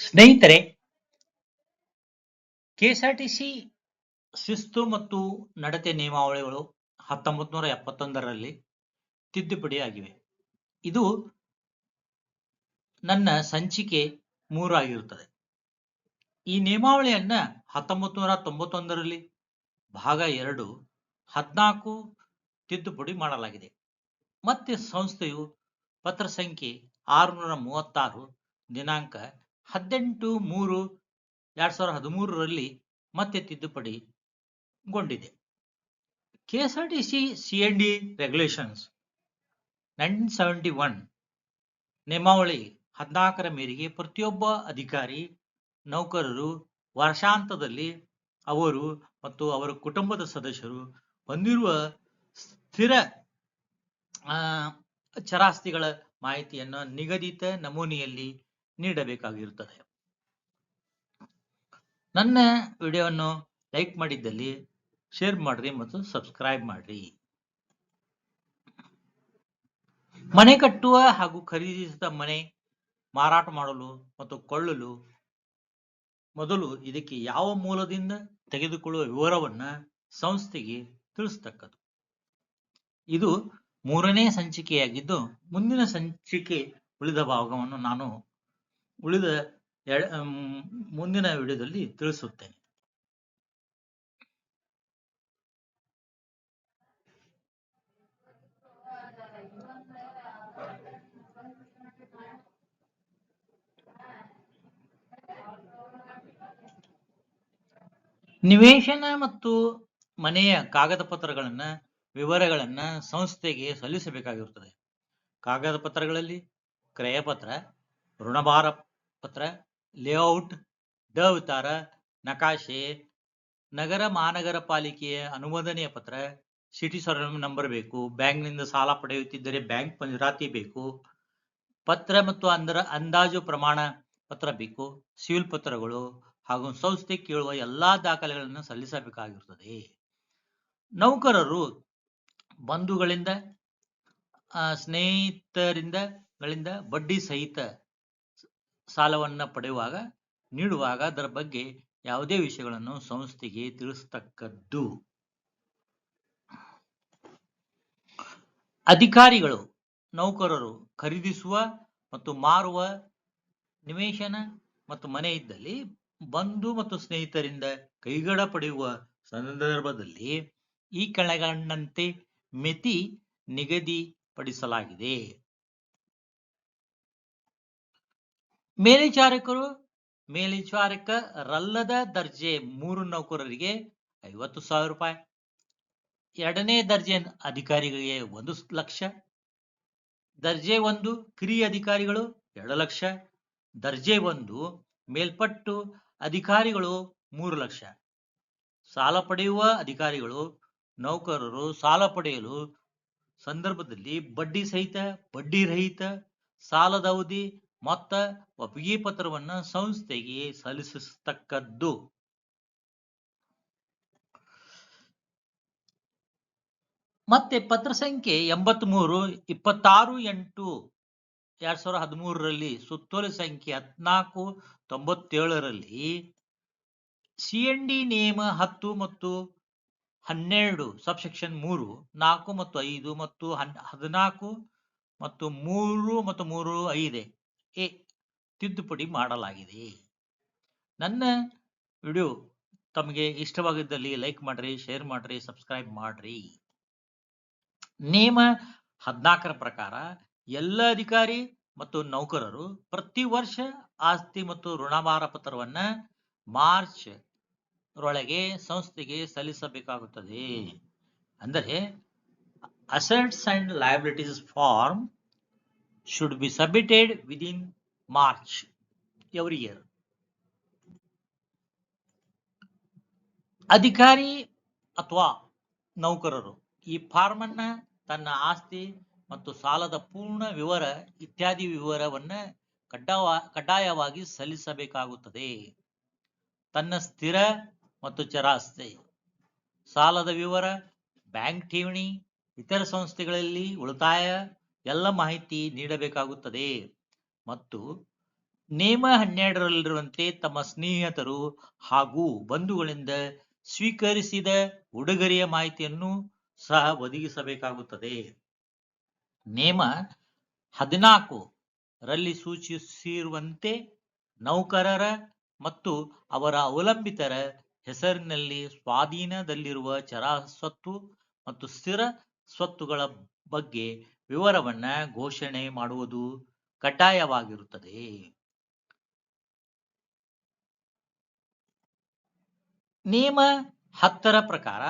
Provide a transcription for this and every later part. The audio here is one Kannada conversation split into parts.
ಸ್ನೇಹಿತರೆ, ಕೆಎಸ್ಆರ್ಟಿಸಿ ಶಿಸ್ತು ಮತ್ತು ನಡತೆ ನಿಯಮಾವಳಿಗಳು ಹತ್ತೊಂಬತ್ತು ನೂರ ಎಪ್ಪತ್ತೊಂದರಲ್ಲಿ ತಿದ್ದುಪಡಿ ಆಗಿವೆ ಇದು ನನ್ನ ಸಂಚಿಕೆ ಮೂರು ಆಗಿರುತ್ತದೆ. ಈ ನಿಯಮಾವಳಿಯನ್ನ ಹತ್ತೊಂಬತ್ತು ನೂರ ತೊಂಬತ್ತೊಂದರಲ್ಲಿ ಭಾಗ ಎರಡು ಹದಿನಾಲ್ಕು ತಿದ್ದುಪಡಿ ಮಾಡಲಾಗಿದೆ. ಮತ್ತೆ ಸಂಸ್ಥೆಯು ಪತ್ರ ಸಂಖ್ಯೆ ಆರುನೂರ ಮೂವತ್ತಾರು, ದಿನಾಂಕ ಹದಿನೆಂಟು ಮೂರು, ಎರಡ್ ಸಾವಿರದ ಹದಿಮೂರರಲ್ಲಿ ಮತ್ತೆ ತಿದ್ದುಪಡಿಗೊಂಡಿದೆ KSRTC C and D regulations nineteen seventy one ನಿಯಮಾವಳಿ ಹದಿನಾಲ್ಕರ ಮೇರೆಗೆ ಪ್ರತಿಯೊಬ್ಬ ಅಧಿಕಾರಿ, ನೌಕರರು ವರ್ಷಾಂತದಲ್ಲಿ ಅವರು ಮತ್ತು ಅವರ ಕುಟುಂಬದ ಸದಸ್ಯರು ಹೊಂದಿರುವ ಸ್ಥಿರ ಚರಾಸ್ತಿಗಳ ಮಾಹಿತಿಯನ್ನು ನಿಗದಿತ ನಮೂನೆಯಲ್ಲಿ ನೀಡಬೇಕಾಗಿರುತ್ತದೆ. ನನ್ನ ವಿಡಿಯೋವನ್ನು ಲೈಕ್ ಮಾಡಿದ್ದಲ್ಲಿ ಶೇರ್ ಮಾಡ್ರಿ ಮತ್ತು ಸಬ್ಸ್ಕ್ರೈಬ್ ಮಾಡ್ರಿ. ಮನೆ ಕಟ್ಟುವ ಹಾಗೂ ಖರೀದಿಸಿದ ಮನೆ ಮಾರಾಟ ಮಾಡಲು ಮತ್ತು ಕೊಳ್ಳಲು ಮೊದಲು ಇದಕ್ಕೆ ಯಾವ ಮೂಲದಿಂದ ತೆಗೆದುಕೊಳ್ಳುವ ವಿವರವನ್ನ ಸಂಸ್ಥೆಗೆ ತಿಳಿಸ್ತಕ್ಕದ್ದು. ಇದು ಮೂರನೇ ಸಂಚಿಕೆಯಾಗಿದ್ದು ಮುಂದಿನ ಸಂಚಿಕೆ ಉಳಿದ ಭಾಗವನ್ನು ನಾನು ಉಳಿದ ಮುಂದಿನ ವಿಡಿಯೋದಲ್ಲಿ ತಿಳಿಸುತ್ತೇನೆ. ನಿವೇಶನ ಮತ್ತು ಮನೆಯ ಕಾಗದ ಪತ್ರಗಳನ್ನ ವಿವರಗಳನ್ನ ಸಂಸ್ಥೆಗೆ ಸಲ್ಲಿಸಬೇಕಾಗಿರುತ್ತದೆ. ಕಾಗದ ಪತ್ರಗಳಲ್ಲಿ, ಕ್ರಯಪತ್ರ, ಋಣಭಾರ ಪತ್ರ, ಲೇಔಟ್ ದವತಾರ ನಕಾಶೆ, ನಗರ ಮಹಾನಗರ ಪಾಲಿಕೆಯ ಅನುಮೋದನೆಯ ಪತ್ರ, ಸಿಟಿ ಸರ್ವೆ ನಂಬರ್ ಬೇಕು, ಬ್ಯಾಂಕ್ನಿಂದ ಸಾಲ ಪಡೆಯುತ್ತಿದ್ದರೆ ಬ್ಯಾಂಕ್ ಮಂಜೂರಾತಿ ಬೇಕು, ಪತ್ರ ಮತ್ತು ಅಂದರ, ಅಂದಾಜು ಪ್ರಮಾಣ ಪತ್ರ ಬೇಕು, ಸಿವಿಲ್ ಪತ್ರಗಳು ಹಾಗೂ ಸಂಸ್ಥೆ ಕೇಳುವ ಎಲ್ಲಾ ದಾಖಲೆಗಳನ್ನು ಸಲ್ಲಿಸಬೇಕಾಗಿರುತ್ತದೆ. ನೌಕರರು ಬಂಧುಗಳಿಂದ ಸ್ನೇಹಿತರಿಂದ ಗಳಿಂದ ಬಡ್ಡಿ ಸಹಿತ ಸಾಲವನ್ನ ಪಡೆಯುವಾಗ, ನೀಡುವಾಗ ಅದರ ಬಗ್ಗೆ ಯಾವುದೇ ವಿಷಯಗಳನ್ನು ಸಂಸ್ಥೆಗೆ ತಿಳಿಸತಕ್ಕದ್ದು. ಅಧಿಕಾರಿಗಳು, ನೌಕರರು ಖರೀದಿಸುವ ಮತ್ತು ಮಾರುವ ನಿವೇಶನ ಮತ್ತು ಮನೆ ಇದ್ದಲ್ಲಿ ಬಂಧು ಮತ್ತು ಸ್ನೇಹಿತರಿಂದ ಕೈಗಡ ಪಡೆಯುವ ಸಂದರ್ಭದಲ್ಲಿ ಈ ಕೆಳಗಂಡಂತೆ ಮಿತಿ ನಿಗದಿಪಡಿಸಲಾಗಿದೆ. ಮೇಲ್ವಿಚಾರಕರು, ಮೇಲ್ವಿಚಾರಕರಲ್ಲದ ದರ್ಜೆ ಮೂರು ನೌಕರರಿಗೆ ಐವತ್ತು ಸಾವಿರ ರೂಪಾಯಿ. ಎರಡನೇ ದರ್ಜೆ ಅಧಿಕಾರಿಗಳಿಗೆ ಒಂದು ಲಕ್ಷ. ದರ್ಜೆ ಒಂದು ಕಿರಿಯ ಅಧಿಕಾರಿಗಳು ಎರಡು ಲಕ್ಷ. ದರ್ಜೆ ಒಂದು ಮೇಲ್ಪಟ್ಟು ಅಧಿಕಾರಿಗಳು ಮೂರು ಲಕ್ಷ. ಸಾಲ ಪಡೆಯುವ ಅಧಿಕಾರಿಗಳು ನೌಕರರು ಸಾಲ ಪಡೆಯಲು ಸಂದರ್ಭದಲ್ಲಿ ಬಡ್ಡಿ ಸಹಿತ, ಬಡ್ಡಿ ರಹಿತ, ಸಾಲದ ಅವಧಿ, ಮೊತ್ತ, ಒಪ್ಪಿಗೆ ಪತ್ರವನ್ನ ಸಂಸ್ಥೆಗೆ ಸಲ್ಲಿಸತಕ್ಕದ್ದು. ಮತ್ತೆ ಪತ್ರ ಸಂಖ್ಯೆ ಎಂಬತ್ಮೂರು, ಇಪ್ಪತ್ತಾರು, ಎಂಟು, ಎರಡ್ ಸಾವಿರದ ಹದಿಮೂರರಲ್ಲಿ ಸುತ್ತೋಲೆ ಸಂಖ್ಯೆ ಹದಿನಾಲ್ಕು, ತೊಂಬತ್ತೇಳರಲ್ಲಿ ಸಿಎನ್ ಡಿ ನಿಯಮ ಹತ್ತು ಮತ್ತು ಹನ್ನೆರಡು ಸಬ್ಸೆಕ್ಷನ್ ಮೂರು, ನಾಲ್ಕು ಮತ್ತು ಐದು ಮತ್ತು ಹನ್, ಹದಿನಾಲ್ಕು ಮತ್ತು ಮೂರು ಮತ್ತು ಮೂರು ಐದೆ ಎ ತಿದ್ದುಪಡಿ ಮಾಡಲಾಗಿದೆ. ನನ್ನ ವಿಡಿಯೋ ತಮಗೆ ಇಷ್ಟವಾಗಿದ್ದಲ್ಲಿ ಲೈಕ್ ಮಾಡ್ರಿ, ಶೇರ್ ಮಾಡ್ರಿ, ಸಬ್ಸ್ಕ್ರೈಬ್ ಮಾಡ್ರಿ. ನಿಯಮ ಹದಿನಾಲ್ಕರ ಪ್ರಕಾರ ಎಲ್ಲ ಅಧಿಕಾರಿ ಮತ್ತು ನೌಕರರು ಪ್ರತಿ ವರ್ಷ ಆಸ್ತಿ ಮತ್ತು ಋಣಭಾರ ಪತ್ರವನ್ನ ಮಾರ್ಚ್ ರೊಳಗೆ ಸಂಸ್ಥೆಗೆ ಸಲ್ಲಿಸಬೇಕಾಗುತ್ತದೆ. ಅಂದರೆ assets and liabilities form should be submitted within March every year ಅಧಿಕಾರಿ ಅಥವಾ ನೌಕರರು ಈ ಫಾರ್ಮ್ ಅನ್ನ ತನ್ನ ಆಸ್ತಿ ಮತ್ತು ಸಾಲದ ಪೂರ್ಣ ವಿವರ ಇತ್ಯಾದಿ ವಿವರವನ್ನ ಕಡ್ಡಾಯ ಕಡ್ಡಾಯವಾಗಿ ಸಲ್ಲಿಸಬೇಕಾಗುತ್ತದೆ. ತನ್ನ ಸ್ಥಿರ ಮತ್ತು ಚರಾಸ್ತಿ. ಸಾಲದ ವಿವರ, ಬ್ಯಾಂಕ್ ಠೇವಣಿ, ಇತರ ಸಂಸ್ಥೆಗಳಲ್ಲಿ ಉಳಿತಾಯ, ಎಲ್ಲ ಮಾಹಿತಿ ನೀಡಬೇಕಾಗುತ್ತದೆ. ಮತ್ತು ನೇಮ ಹನ್ನೆರಡರಲ್ಲಿರುವಂತೆ ತಮ್ಮ ಸ್ನೇಹಿತರು ಹಾಗೂ ಬಂಧುಗಳಿಂದ ಸ್ವೀಕರಿಸಿದ ಉಡುಗೊರೆಯ ಮಾಹಿತಿಯನ್ನು ಸಹ ಒದಗಿಸಬೇಕಾಗುತ್ತದೆ. ನೇಮ ಹದಿನಾಲ್ಕು ರಲ್ಲಿ ಸೂಚಿಸಿರುವಂತೆ ನೌಕರರ ಮತ್ತು ಅವರ ಅವಲಂಬಿತರ ಹೆಸರಿನಲ್ಲಿ ಸ್ವಾಧೀನದಲ್ಲಿರುವ ಚರ ಸ್ವತ್ತು ಮತ್ತು ಸ್ಥಿರ ಸ್ವತ್ತುಗಳ ಬಗ್ಗೆ ವಿವರವನ್ನ ಘೋಷಣೆ ಮಾಡುವುದು ಕಡ್ಡಾಯವಾಗಿರುತ್ತದೆ. ನಿಯಮ ಹತ್ತರ ಪ್ರಕಾರ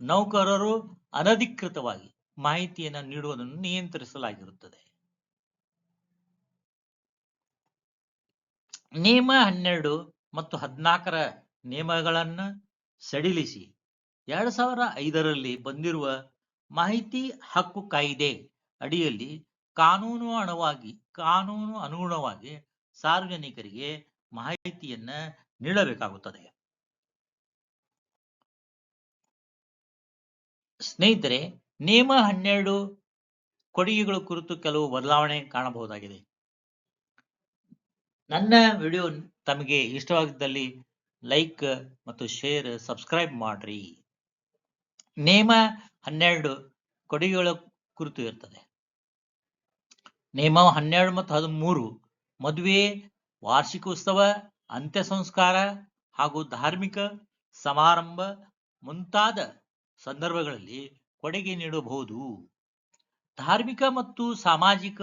ನೌಕರರು ಅನಧಿಕೃತವಾಗಿ ಮಾಹಿತಿಯನ್ನು ನೀಡುವುದನ್ನು ನಿಯಂತ್ರಿಸಲಾಗಿರುತ್ತದೆ. ನಿಯಮ ಹನ್ನೆರಡು ಮತ್ತು ಹದಿನಾಲ್ಕರ ನಿಯಮಗಳನ್ನು ಸಡಿಲಿಸಿ. ಎರಡ್ ಸಾವಿರ ಐದರಲ್ಲಿ ಬಂದಿರುವ ಮಾಹಿತಿ ಹಕ್ಕು ಕಾಯಿದೆ ಅಡಿಯಲ್ಲಿ ಕಾನೂನು ಅಣವಾಗಿ ಕಾನೂನು ಅನುಗುಣವಾಗಿ ಸಾರ್ವಜನಿಕರಿಗೆ ಮಾಹಿತಿಯನ್ನ ನೀಡಬೇಕಾಗುತ್ತದೆ. ಸ್ನೇಹಿತರೆ, ನಿಯಮ ಹನ್ನೆರಡು ಕೊಡುಗೆಗಳ ಕುರಿತು ಕೆಲವು ಬದಲಾವಣೆ ಕಾಣಬಹುದಾಗಿದೆ. ನನ್ನ ವಿಡಿಯೋ ತಮಗೆ ಇಷ್ಟವಾಗಿದ್ದಲ್ಲಿ ಲೈಕ್ ಮತ್ತು ಶೇರ್ ಸಬ್ಸ್ಕ್ರೈಬ್ ಮಾಡ್ರಿ. ನೇಮ ಹನ್ನೆರಡು ಕೊಡುಗೆಗಳ ಕುರಿತು ಇರ್ತದೆ. ನೇಮ ಹನ್ನೆರಡು ಮತ್ತು ಹದಿಮೂರು ಮದುವೆ, ವಾರ್ಷಿಕೋತ್ಸವ ಅಂತ್ಯ ಸಂಸ್ಕಾರ ಹಾಗೂ ಧಾರ್ಮಿಕ ಸಮಾರಂಭ ಮುಂತಾದ ಸಂದರ್ಭಗಳಲ್ಲಿ ಕೊಡುಗೆ ನೀಡಬಹುದು. ಧಾರ್ಮಿಕ ಮತ್ತು ಸಾಮಾಜಿಕ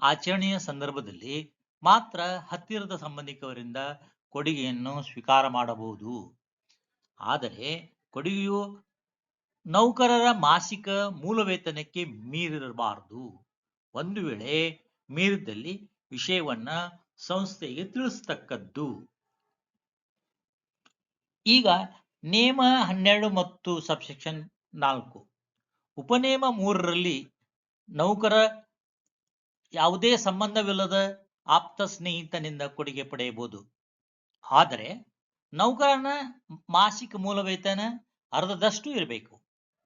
ಆಚರಣೆಯ ಸಂದರ್ಭದಲ್ಲಿ ಮಾತ್ರ ಹತ್ತಿರದ ಸಂಬಂಧಿಕರಿಂದ ಕೊಡುಗೆಯನ್ನು ಸ್ವೀಕಾರ ಮಾಡಬಹುದು. ಆದರೆ ಕೊಡುಗೆಯು ನೌಕರರ ಮಾಸಿಕ ಮೂಲ ವೇತನಕ್ಕೆ ಮೀರಿರಬಾರದು. ಒಂದು ವೇಳೆ ಮೀರಿದಲ್ಲಿ ವಿಷಯವನ್ನ ಸಂಸ್ಥೆಗೆ ತಿಳಿಸತಕ್ಕದ್ದು. ಈಗ ನೇಮ ಹನ್ನೆರಡು ಮತ್ತು ಸಬ್ಸೆಕ್ಷನ್ ನಾಲ್ಕು. ಉಪನೇಮ ಮೂರರಲ್ಲಿ ನೌಕರ ಯಾವುದೇ ಸಂಬಂಧವಿಲ್ಲದ ಆಪ್ತ ಸ್ನೇಹಿತನಿಂದ ಕೊಡುಗೆ ಪಡೆಯಬಹುದು. ಆದರೆ ನೌಕರನ ಮಾಸಿಕ ಮೂಲ ವೇತನ ಅರ್ಧದಷ್ಟು ಇರಬೇಕು.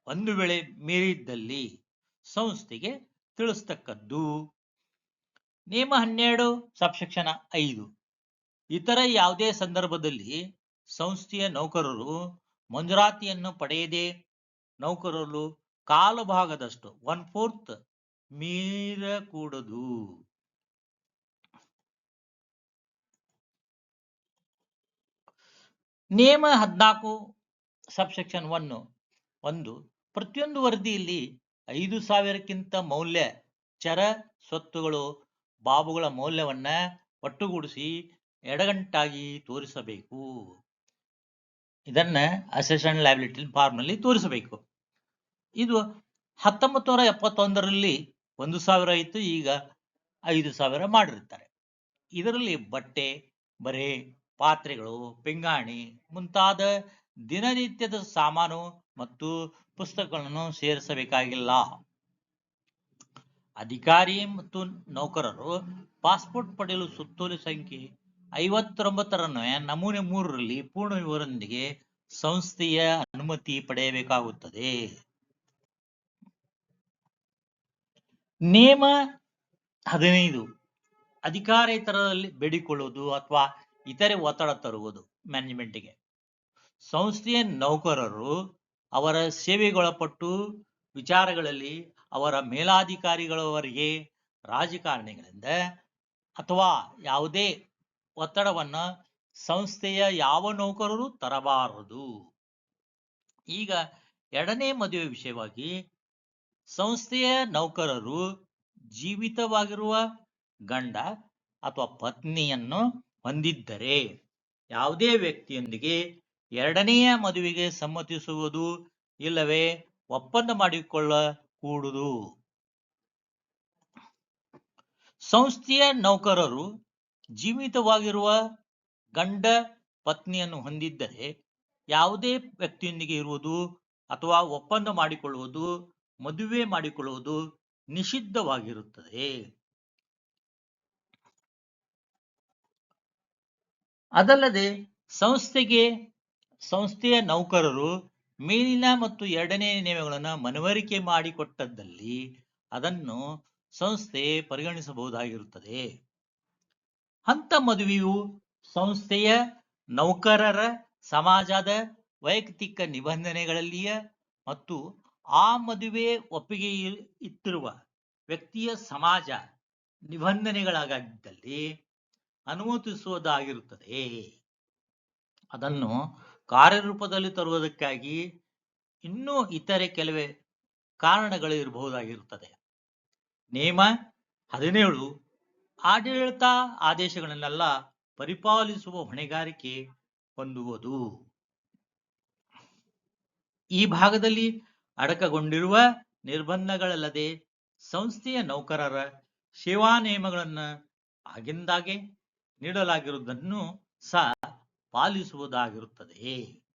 ಒಂದು ವೇಳೆ ಮೀರಿದ್ದಲ್ಲಿ ಸಂಸ್ಥೆಗೆ ತಿಳಿಸ್ತಕ್ಕದ್ದು ನಿಯಮ ಹನ್ನೆರಡು, ಸಬ್ಸೆಕ್ಷನ್ ಐದು. ಇತರ ಯಾವುದೇ ಸಂದರ್ಭದಲ್ಲಿ ಸಂಸ್ಥೆಯ ನೌಕರರು ಮಂಜೂರಾತಿಯನ್ನು ಪಡೆಯದೆ ನೌಕರರು ಕಾಲು ಭಾಗದಷ್ಟು ಒನ್ ಫೋರ್ತ್ ಮೀರಕೂಡದು. ನಿಯಮ ಹದಿನಾಲ್ಕು ಸಬ್ಸೆಕ್ಷನ್ ಒನ್ ಒಂದು, ಪ್ರತಿಯೊಂದು ವರದಿಯಲ್ಲಿ ಐದು ಸಾವಿರಕ್ಕಿಂತ ಮೌಲ್ಯ ಚರ ಸ್ವತ್ತುಗಳು ಬಾಬುಗಳ ಮೌಲ್ಯವನ್ನ ಒಟ್ಟುಗೂಡಿಸಿ ಎಡಗಂಟಾಗಿ ತೋರಿಸಬೇಕು. ಇದನ್ನ ಅಸೆಷನ್ ಲ್ಯಾಬಿಲಿಟಿ ಫಾರ್ಮ್ನಲ್ಲಿ ತೋರಿಸಬೇಕು. ಇದು ಹತ್ತೊಂಬತ್ತು ನೂರ ಎಪ್ಪತ್ತೊಂದರಲ್ಲಿ ಒಂದು ಸಾವಿರ ಇತ್ತು, ಈಗ ಐದು ಸಾವಿರ ಮಾಡಿರ್ತಾರೆ ಇದರಲ್ಲಿ ಬಟ್ಟೆ, ಬರೆ ಪಾತ್ರೆಗಳು, ಪಿಂಗಾಣಿ ಮುಂತಾದ ದಿನನಿತ್ಯದ ಸಾಮಾನು ಮತ್ತು ಪುಸ್ತಕಗಳನ್ನು ಸೇರಿಸಬೇಕಾಗಿಲ್ಲ. ಅಧಿಕಾರಿ ಮತ್ತು ನೌಕರರು ಪಾಸ್ಪೋರ್ಟ್ ಪಡೆಯಲು ಸುತ್ತೋಲೆ ಸಂಖ್ಯೆ ಐವತ್ತೊಂಬತ್ತರನ್ನು ನಮೂನೆ ಮೂರರಲ್ಲಿ ಪೂರ್ಣ ವಿವರದೊಂದಿಗೆ ಸಂಸ್ಥೆಯ ಅನುಮತಿ ಪಡೆಯಬೇಕಾಗುತ್ತದೆ. ನಿಯಮ ಹದಿನೈದು. ಅಧಿಕಾರೇತರದಲ್ಲಿ ಬೇಡಿಕೊಳ್ಳುವುದು ಅಥವಾ ಇತರೆ ಒತ್ತಡ ತರುವುದು ಮ್ಯಾನೇಜ್ಮೆಂಟ್ಗೆ ಸಂಸ್ಥೆಯ ನೌಕರರು ಅವರ ಸೇವೆಗೊಳಪಟ್ಟು ವಿಚಾರಗಳಲ್ಲಿ ಅವರ ಮೇಲಾಧಿಕಾರಿಗಳವರಿಗೆ ರಾಜಕಾರಣಿಗಳಿಂದ ಅಥವಾ ಯಾವುದೇ ಒತ್ತಡವನ್ನ ಸಂಸ್ಥೆಯ ಯಾವ ನೌಕರರು ತರಬಾರದು. ಈಗ ಎರಡನೇ ಮದುವೆ ವಿಷಯವಾಗಿ ಸಂಸ್ಥೆಯ ನೌಕರರು ಜೀವಿತವಾಗಿರುವ ಗಂಡ ಅಥವಾ ಪತ್ನಿಯನ್ನು ಹೊಂದಿದ್ದರೆ ಯಾವುದೇ ವ್ಯಕ್ತಿಯೊಂದಿಗೆ ಎರಡನೆಯ ಮದುವೆಗೆ ಸಮ್ಮತಿಸುವುದು ಇಲ್ಲವೇ ಒಪ್ಪಂದ ಮಾಡಿಕೊಳ್ಳಕೂಡುದು. ಸಂಸ್ಥೆಯ ನೌಕರರು ಜೀವಿತವಾಗಿರುವ ಗಂಡ ಪತ್ನಿಯನ್ನು ಹೊಂದಿದ್ದರೆ ಯಾವುದೇ ವ್ಯಕ್ತಿಯೊಂದಿಗೆ ಇರುವುದು ಅಥವಾ ಒಪ್ಪಂದ ಮಾಡಿಕೊಳ್ಳುವುದು, ಮದುವೆ ಮಾಡಿಕೊಳ್ಳುವುದು ನಿಷಿದ್ಧವಾಗಿರುತ್ತದೆ. ಅದಲ್ಲದೆ ಸಂಸ್ಥೆಗೆ, ಸಂಸ್ಥೆಯ ನೌಕರರು ಮೇಲಿನ ಮತ್ತು ಎರಡನೇ ನಿಯಮಗಳನ್ನು ಮನವರಿಕೆ ಮಾಡಿಕೊಟ್ಟದ್ದಲ್ಲಿ ಅದನ್ನು ಸಂಸ್ಥೆ ಪರಿಗಣಿಸಬಹುದಾಗಿರುತ್ತದೆ. ಹಂತ ಮದುವೆಯು ಸಂಸ್ಥೆಯ ನೌಕರರ ಸಮಾಜದ ವೈಯಕ್ತಿಕ ನಿಬಂಧನೆಗಳಲ್ಲಿಯ ಮತ್ತು ಆ ಮದುವೆ ಒಪ್ಪಿಗೆ ಇತ್ತಿರುವ ವ್ಯಕ್ತಿಯ ಸಮಾಜ ನಿಬಂಧನೆಗಳಾಗಿದ್ದಲ್ಲಿ ಅನುಮತಿಸುವುದಾಗಿರುತ್ತದೆ. ಅದನ್ನು ಕಾರ್ಯರೂಪದಲ್ಲಿ ತರುವುದಕ್ಕಾಗಿ ಇನ್ನೂ ಇತರೆ ಕೆಲವೇ ಕಾರಣಗಳು ಇರಬಹುದಾಗಿರುತ್ತದೆ ನಿಯಮ ಹದಿನೇಳು ಆಡಳಿತ ಆದೇಶಗಳನ್ನೆಲ್ಲ ಪರಿಪಾಲಿಸುವ ಹೊಣೆಗಾರಿಕೆ ಹೊಂದುವುದು. ಈ ಭಾಗದಲ್ಲಿ ಅಡಕಗೊಂಡಿರುವ ನಿರ್ಬಂಧಗಳಲ್ಲದೆ ಸಂಸ್ಥೆಯ ನೌಕರರ ಸೇವಾ ನಿಯಮಗಳನ್ನು ಆಗಿಂದಾಗೆ ನೀಡಲಾಗಿರುವುದನ್ನು ಸಹ ಪಾಲಿಸುವುದಾಗಿರುತ್ತದೆ.